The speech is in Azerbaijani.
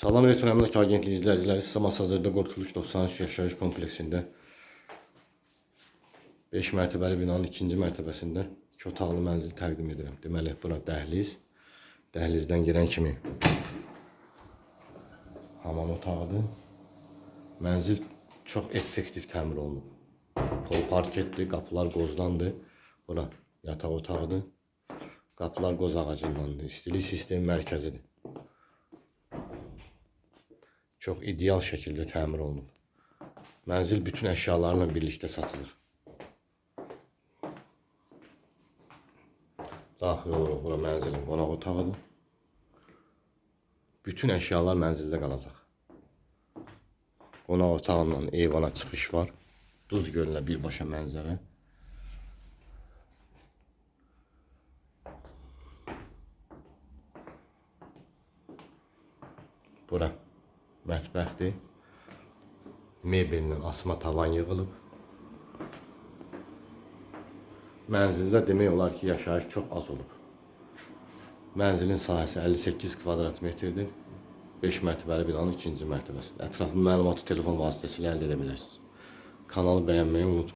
Salam Elektron Əmlak Agentliyi izləyiciləri sizə Masazırda Qurtuluş 93 yaşayış kompleksində 5 mərtəbəli binanın ikinci mərtəbəsində iki otaqlı mənzil təqdim edirəm. Deməli, bura dəhliz. Dəhlizdən girən kimi hamam otağıdır. Mənzil çox effektiv təmir olunub. Pol parketdir, qapılar qozdandır. Bura yataq otağıdır. Qapılar qoz ağacındandır. İstilik sistemi mərkəzidir. Çox ideal şəkildə təmir olunub. Mənzil bütün əşyalarla birlikdə satılır. Daxil oluruq bura mənzilin qonaq otağıdır. Bütün əşyalar mənzildə qalacaq. Qonaq otağından eyvana çıxış var. Duz gölünə birbaşa mənzərə. Bura mətbəxdir. Mebellə asma tavan yığılıb. Mənzildə demək olar ki, yaşayış çox az olub. Mənzilin sahəsi 58 kvadrat metrdir. 5 mərtəbəli binanın ikinci mərtəbəsi. Ətraflı məlumatı telefon vasitəsilə əldə edə bilərsiniz. Kanalı bəyənməyi unutmayın.